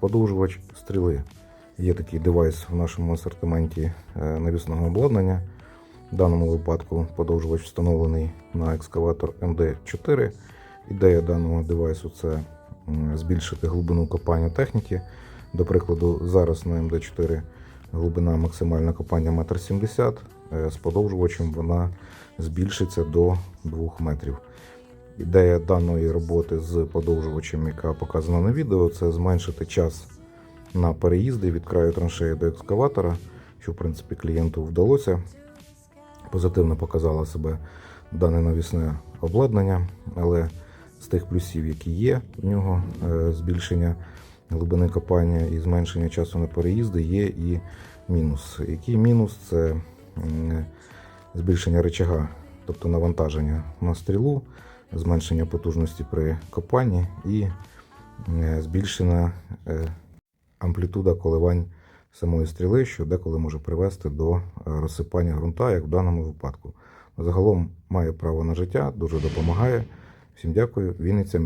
подовжувач стріли. Є такий девайс в нашому асортименті е, навісного обладнання. В даному випадку подовжувач встановлений на екскаватор МД4. Ідея даного девайсу це збільшити глибину копання техніки. До прикладу, зараз на МД4 глибина максимальна копання 1,70 м. Е, З подовжувачем вона збільшиться до 2 метрів. Ідея даної роботи з подовжувачем, яка показана на відео, це зменшити час на переїзди від краю траншеї до екскаватора, що в принципі клієнту вдалося. Позитивно показало себе дане навісне обладнання, але з тих плюсів, які є в нього, е, збільшення глибини копання і зменшення часу на переїзди, є і мінус. Який мінус це збільшення рычага, тобто навантаження на стрілу, зменшення потужності при копанні і е, збільшена е, амплітуда коливань самої стріли, що деколи може привести до е, розсипання ґрунта, як в даному випадку. Загалом має право на життя, дуже допомагає. Всім дякую. Вінниця.